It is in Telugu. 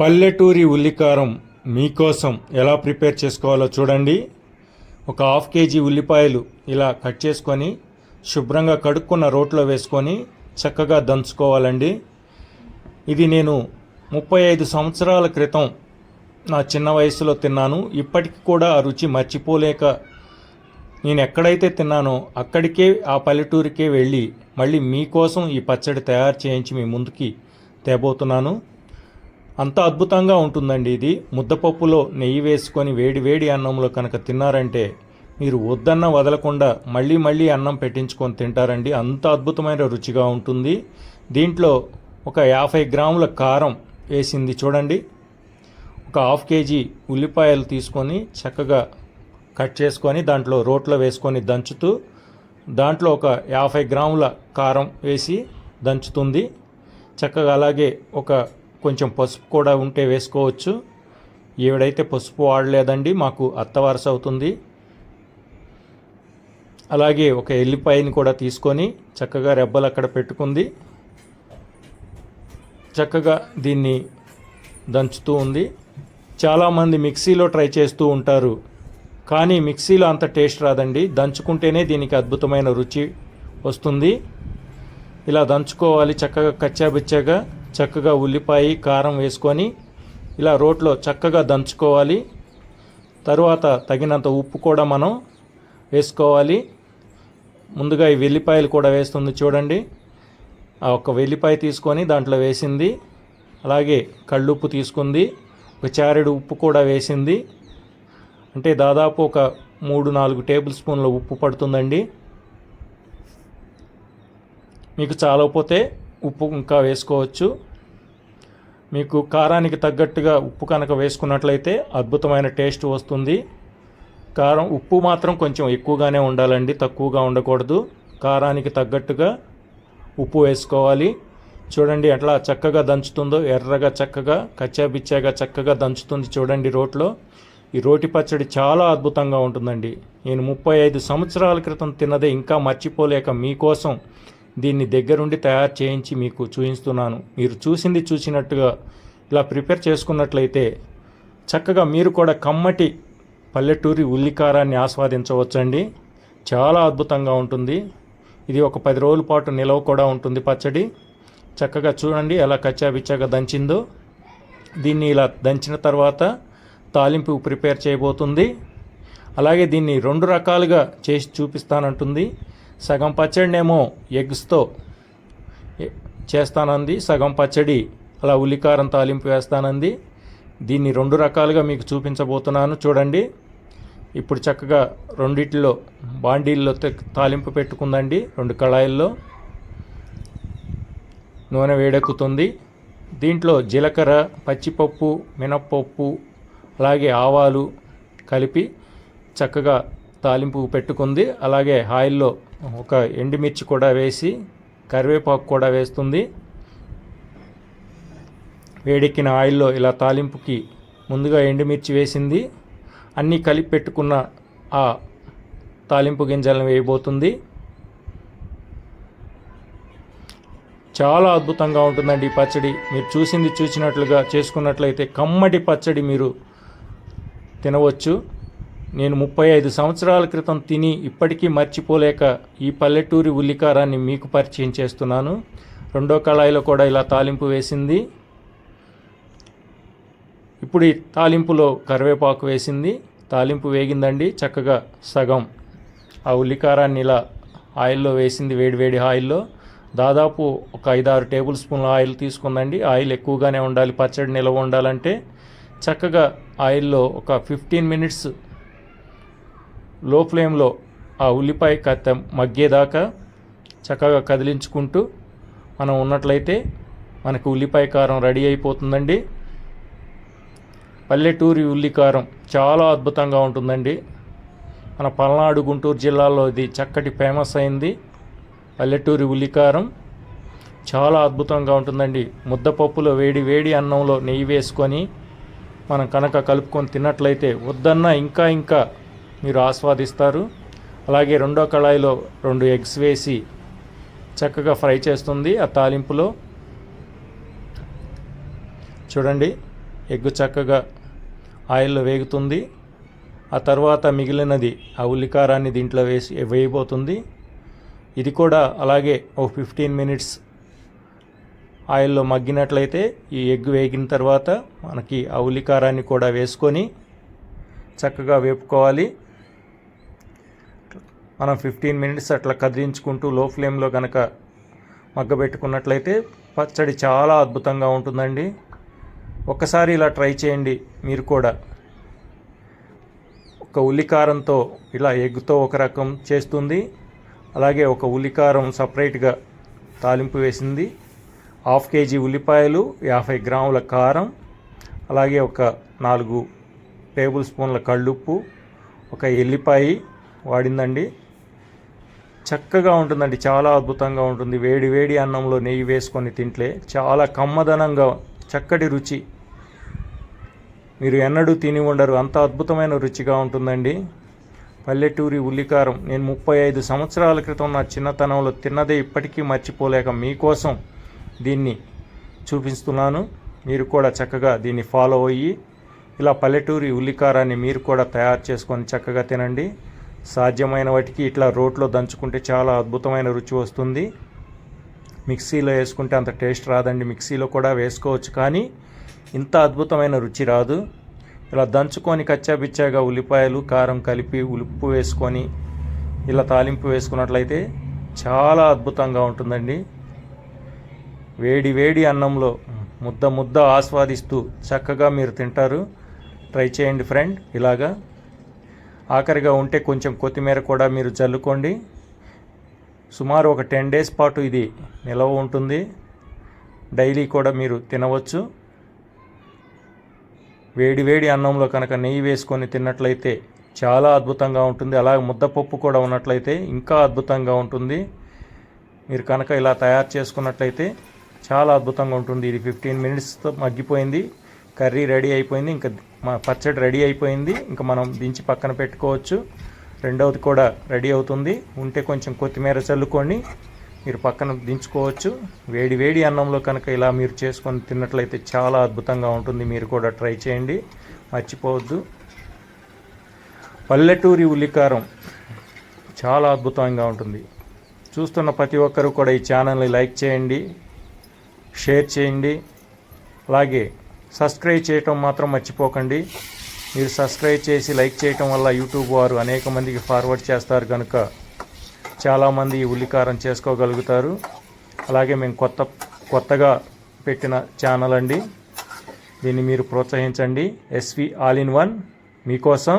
పల్లెటూరి ఉల్లికారం మీకోసం ఎలా ప్రిపేర్ చేసుకోవాలో చూడండి. ఒక హాఫ్ కేజీ ఉల్లిపాయలు ఇలా కట్ చేసుకొని శుభ్రంగా కడుక్కున్న రోట్లో వేసుకొని చక్కగా దంచుకోవాలండి. ఇది నేను ముప్పై ఐదు సంవత్సరాల క్రితం నా చిన్న వయసులో తిన్నాను. ఇప్పటికి కూడా ఆ రుచి మర్చిపోలేక నేను ఎక్కడైతే తిన్నానో అక్కడికే ఆ పల్లెటూరికే వెళ్ళి మళ్ళీ మీకోసం ఈ పచ్చడి తయారు చేయించి మీ ముందుకి తేబోతున్నాను. అంత అద్భుతంగా ఉంటుందండి ఇది. ముద్దపప్పులో నెయ్యి వేసుకొని వేడి వేడి అన్నంలో కనుక తిన్నారంటే మీరు వద్దన్న వదలకుండా మళ్ళీ మళ్ళీ అన్నం పెట్టించుకొని తింటారండి. అంత అద్భుతమైన రుచిగా ఉంటుంది. దీంట్లో ఒక యాభై గ్రాముల కారం వేసింది చూడండి. ఒక హాఫ్ కేజీ ఉల్లిపాయలు తీసుకొని చక్కగా కట్ చేసుకొని దాంట్లో రోట్లో వేసుకొని దంచుతూ దాంట్లో ఒక యాభై గ్రాముల కారం వేసి దంచుతుంది. చక్కగా అలాగే ఒక కొంచెం పసుపు కూడా ఉంటే వేసుకోవచ్చు. ఈవిడైతే పసుపు వాడలేదండి మాకు అత్తవారస అవుతుంది. అలాగే ఒక ఎల్లిపాయని కూడా తీసుకొని చక్కగా రెబ్బలు అక్కడ పెట్టుకుంది. చక్కగా దీన్ని దంచుతూ ఉంది. చాలామంది మిక్సీలో ట్రై చేస్తూ ఉంటారు కానీ మిక్సీలో అంత టేస్ట్ రాదండి. దంచుకుంటేనే దీనికి అద్భుతమైన రుచి వస్తుంది. ఇలా దంచుకోవాలి చక్కగా కచ్చాబిచ్చాగా. చక్కగా ఉల్లిపాయ కారం వేసుకొని ఇలా రోట్లో చక్కగా దంచుకోవాలి. తరువాత తగినంత ఉప్పు కూడా మనం వేసుకోవాలి. ముందుగా ఈ వెల్లిపాయలు కూడా వేస్తుంది చూడండి. ఆ ఒక వెల్లిపాయ తీసుకొని దాంట్లో వేసింది. అలాగే కళ్ళుప్పు తీసుకుంది. ఒక చారెడు ఉప్పు కూడా వేసింది. అంటే దాదాపు ఒక మూడు నాలుగు టేబుల్ స్పూన్ల ఉప్పు పడుతుందండి. మీకు చాలకపోతే ఉప్పు ఇంకా వేసుకోవచ్చు. మీకు కారానికి తగ్గట్టుగా ఉప్పు కనుక వేసుకున్నట్లయితే అద్భుతమైన టేస్ట్ వస్తుంది. కారం ఉప్పు మాత్రం కొంచెం ఎక్కువగానే ఉండాలండి తక్కువగా ఉండకూడదు. కారానికి తగ్గట్టుగా ఉప్పు వేసుకోవాలి. చూడండి ఎట్లా చక్కగా దంచుతుందో ఎర్రగా చక్కగా కచ్చాబిచ్చాగా చక్కగా దంచుతుంది చూడండి రోట్లో. ఈ రోటి పచ్చడి చాలా అద్భుతంగా ఉంటుందండి. నేను ముప్పై ఐదు సంవత్సరాల క్రితం తిన్నదే ఇంకా మర్చిపోలేక మీకోసం దీన్ని దగ్గరుండి తయారు చేయించి మీకు చూపిస్తున్నాను మీరు చూసింది చూసినట్టుగా ఇలా ప్రిపేర్ చేసుకున్నట్లయితే చక్కగా మీరు కూడా కమ్మటి పల్లెటూరి ఉల్లికారాన్ని ఆస్వాదించవచ్చండి. చాలా అద్భుతంగా ఉంటుంది. ఇది ఒక పది రోజుల పాటు నిలవ కూడా ఉంటుంది పచ్చడి. చక్కగా చూడండి ఎలా కచ్చాబిచ్చాగా దంచిందో. దీన్ని ఇలా దంచిన తర్వాత తాలింపు ప్రిపేర్ చేయబోతుంది. అలాగే దీన్ని రెండు రకాలుగా చేసి చూపిస్తానంటుంది. సగం పచ్చడినేమో ఎగ్స్తో చేస్తానంది సగం పచ్చడి అలా ఉల్లికారం తాలింపు వేస్తానంది. దీన్ని రెండు రకాలుగా మీకు చూపించబోతున్నాను చూడండి. ఇప్పుడు చక్కగా రెండిట్లో బాండీల్లో తాలింపు పెట్టుకుందండి రెండు కళాయిల్లో. నూనె వేడెక్కుతుంది. దీంట్లో జీలకర్ర పచ్చిపప్పు మినప్పప్పు అలాగే ఆవాలు కలిపి చక్కగా తాలింపు పెట్టుకుంది. అలాగే ఆయిల్లో ఒక ఎండుమిర్చి కూడా వేసి కరివేపాకు కూడా వేస్తుంది. వేడెక్కిన ఆయిల్లో ఇలా తాలింపుకి ముందుగా ఎండుమిర్చి వేసింది. అన్నీ కలిపి పెట్టుకున్న ఆ తాలింపు గింజలను వేయబోతుంది. చాలా అద్భుతంగా ఉంటుందండి ఈ పచ్చడి. మీరు చూసింది చూసినట్లుగా చేసుకున్నట్లయితే కమ్మటి పచ్చడి మీరు తినవచ్చు. నేను ముప్పై ఐదు సంవత్సరాల క్రితం తిని ఇప్పటికీ మర్చిపోలేక ఈ పల్లెటూరి ఉల్లికారాన్ని మీకు పరిచయం చేస్తున్నాను. రెండో కళాయిలో కూడా ఇలా తాలింపు వేసింది. ఇప్పుడు ఈ తాలింపులో కరివేపాకు వేసింది. తాలింపు వేగిందండి. చక్కగా సగం. ఆ ఉల్లికారాన్ని ఇలా ఆయిల్లో వేసింది వేడివేడి ఆయిల్లో. దాదాపు ఒక ఐదారు టేబుల్ స్పూన్ల ఆయిల్ తీసుకుందండి. ఆయిల్ ఎక్కువగానే ఉండాలి. పచ్చడి నిల్వ ఉండాలంటే. చక్కగా ఆయిల్లో ఒక ఫిఫ్టీన్ మినిట్స్ లో ఫ్లేమ్లో ఆ ఉల్లిపాయ కత్త మగ్గేదాకా చక్కగా కదిలించుకుంటూ మనం ఉన్నట్లయితే మనకు ఉల్లిపాయ కారం రెడీ అయిపోతుందండి. పల్లెటూరి ఉల్లి కారం చాలా అద్భుతంగా ఉంటుందండి. మన పల్నాడు గుంటూరు జిల్లాలో ఇది చక్కటి ఫేమస్ అయింది. పల్లెటూరి ఉల్లికారం చాలా అద్భుతంగా ఉంటుందండి. ముద్దపప్పులో వేడి వేడి అన్నంలో నెయ్యి వేసుకొని మనం కనుక కలుపుకొని తిన్నట్లయితే వద్దన్నా ఇంకా ఇంకా మీరు ఆస్వాదిస్తారు. అలాగే రెండో కళాయిలో రెండు ఎగ్స్ వేసి చక్కగా ఫ్రై చేస్తుంది ఆ తాలింపులో. చూడండి ఎగ్ చక్కగా ఆయిల్లో వేగుతుంది. ఆ తర్వాత మిగిలినది ఆ ఉల్లికారాన్ని దీంట్లో వేసి వేయబోతుంది. ఇది కూడా అలాగే ఒక ఫిఫ్టీన్ మినిట్స్ ఆయిల్లో మగ్గినట్లయితే ఈ ఎగ్ వేగిన తర్వాత మనకి ఆ ఉల్లికారాన్ని కూడా వేసుకొని చక్కగా వేపుకోవాలి. మనం ఫిఫ్టీన్ మినిట్స్ అట్లా కదిలించుకుంటూ లో ఫ్లేమ్లో కనుక మగ్గబెట్టుకున్నట్లయితే పచ్చడి చాలా అద్భుతంగా ఉంటుందండి. ఒక్కసారి ఇలా ట్రై చేయండి మీరు కూడా. ఒక ఉల్లికారంతో ఇలా ఎగ్తో ఒక రకం చేస్తుంది. అలాగే ఒక ఉల్లికారం సపరేట్గా తాలింపు వేసింది. హాఫ్ కేజీ ఉల్లిపాయలు యాభై గ్రాముల కారం అలాగే ఒక నాలుగు టేబుల్ స్పూన్ల కళ్ళుప్పు ఒక ఎల్లిపాయి వాడిందండి. చక్కగా ఉంటుందండి చాలా అద్భుతంగా ఉంటుంది. వేడి వేడి అన్నంలో నెయ్యి వేసుకొని తింటే చాలా కమ్మదనంగా చక్కటి రుచి. మీరు ఎన్నడూ తిని ఉండరు అంత అద్భుతమైన రుచిగా ఉంటుందండి. పల్లెటూరి ఉల్లికారం నేను ముప్పై ఐదు సంవత్సరాల క్రితం నా చిన్నతనంలో తిన్నదే ఇప్పటికీ మర్చిపోలేక మీకోసం దీన్ని చూపిస్తున్నాను. మీరు కూడా చక్కగా దీన్ని ఫాలో అయ్యి ఇలా పల్లెటూరి ఉల్లికారాన్ని మీరు కూడా తయారు చేసుకొని చక్కగా తినండి. సాధ్యమైన వాటికి ఇట్లా రోట్లో దంచుకుంటే చాలా అద్భుతమైన రుచి వస్తుంది. మిక్సీలో వేసుకుంటే అంత టేస్ట్ రాదండి. మిక్సీలో కూడా వేసుకోవచ్చు కానీ ఇంత అద్భుతమైన రుచి రాదు. ఇలా దంచుకొని కచ్చాబిచ్చాగా ఉల్లిపాయలు కారం కలిపి ఉప్పు వేసుకొని ఇలా తాలింపు వేసుకున్నట్లయితే చాలా అద్భుతంగా ఉంటుందండి. వేడి వేడి అన్నంలో ముద్ద ముద్ద ఆస్వాదిస్తూ చక్కగా మీరు తింటారు. ట్రై చేయండి ఫ్రెండ్. ఇలాగా ఆఖరిగా ఉంటే కొంచెం కొత్తిమీర కూడా మీరు చల్లుకోండి. సుమారు ఒక టెన్ డేస్ పాటు ఇది నిలవ ఉంటుంది. డైలీ కూడా మీరు తినవచ్చు. వేడి వేడి అన్నంలో కనుక నెయ్యి వేసుకొని తిన్నట్లయితే చాలా అద్భుతంగా ఉంటుంది. అలాగే ముద్దపప్పు కూడా ఉన్నట్లయితే ఇంకా అద్భుతంగా ఉంటుంది. మీరు కనుక ఇలా తయారు చేసుకున్నట్లయితే చాలా అద్భుతంగా ఉంటుంది. ఇది ఫిఫ్టీన్ మినిట్స్తో మగ్గిపోయింది. కర్రీ రెడీ అయిపోయింది. ఇంకా మా పచ్చడి రెడీ అయిపోయింది. ఇంకా మనం దించి పక్కన పెట్టుకోవచ్చు. రెండవది కూడా రెడీ అవుతుంది. ఉంటే కొంచెం కొత్తిమీర చల్లుకొని మీరు పక్కన దించుకోవచ్చు. వేడి వేడి అన్నంలో కనుక ఇలా మీరు చేసుకొని తిన్నట్లయితే చాలా అద్భుతంగా ఉంటుంది. మీరు కూడా ట్రై చేయండి. మర్చిపోవద్దు. పల్లెటూరి ఉల్లికారం చాలా అద్భుతంగా ఉంటుంది. చూస్తున్న ప్రతి ఒక్కరూ కూడా ఈ ఛానల్ని లైక్ చేయండి షేర్ చేయండి. అలాగే సబ్స్క్రైబ్ చేయటం మాత్రం మర్చిపోకండి. మీరు సబ్స్క్రైబ్ చేసి లైక్ చేయటం వల్ల యూట్యూబ్ వారు అనేక మందికి ఫార్వర్డ్ చేస్తారు కనుక చాలామంది ఈ ఉల్లికారం చేసుకోగలుగుతారు. అలాగే మేము కొత్త కొత్తగా పెట్టిన ఛానల్ అండి. దీన్ని మీరు ప్రోత్సహించండి. ఎస్వి ఆల్ ఇన్ వన్ మీకోసం.